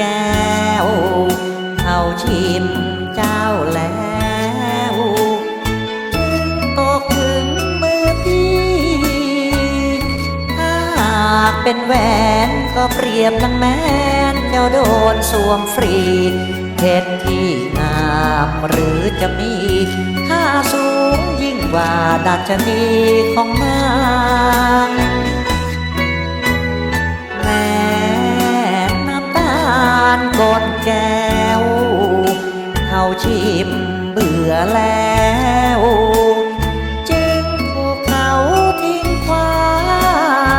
แก้ว เขาชิมเจ้าแล้วจึงตกถึงมือพี่ถ้าเป็นแหวนก็เปรียบดังแมนเจ้าโดนสวมฟรีเพชรที่งามหรือจะมีค่าสูงยิ่งกว่าดัชนีของนาง ชิมเบื่อแล้ว จึงถูกเขาทิ้งควา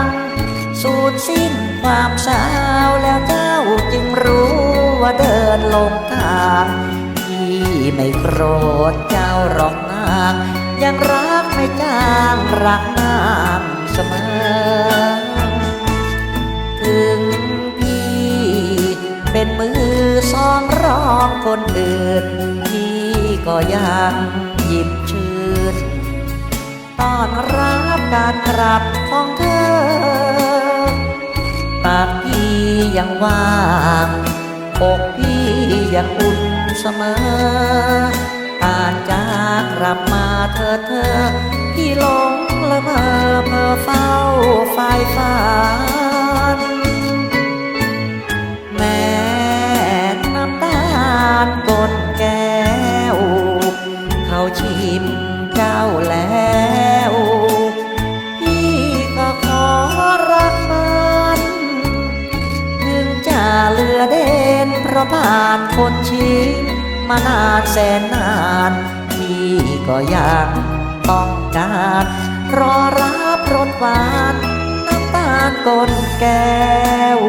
งสูญสิ้นความสาวแล้วเจ้าจึงรู้ว่าเดินลงทางที่ไม่โกรธเจ้าหรอกนางยังรักไม่จางรักนางเสมอถึงพี่เป็นมือสองรองคนอื่น ก็ยังหยิ้มชื่นต้อนรับการกลับของเธอ ปากพี่ยังว่างอกพี่ยังอุ่นเสมอการจากกลับมาเธอเธอ พี่หลงละเมอเพ้อเฝ้าฝัน รือเด่นเพราะผ่านคนชิมมานานแสนนานพี่ก็ยังต้องการรอรับรสหวานน้ำตาลกนแก้ว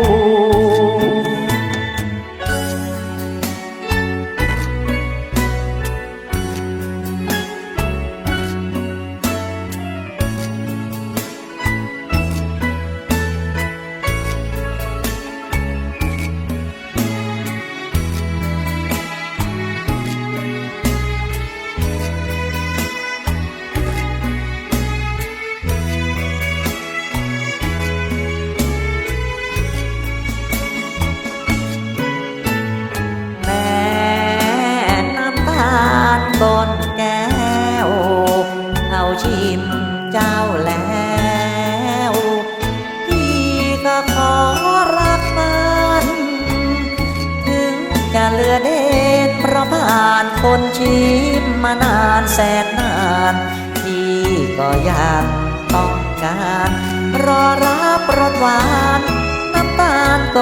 ชิมเจ้าแล้วพี่ก็ขอรักมันถึงจะเลือเด่นเพราะผ่านคนชิมมานานแสนนานพี่ก็ยังต้องการ รอรับรสหวานน้ำตาลกนแก้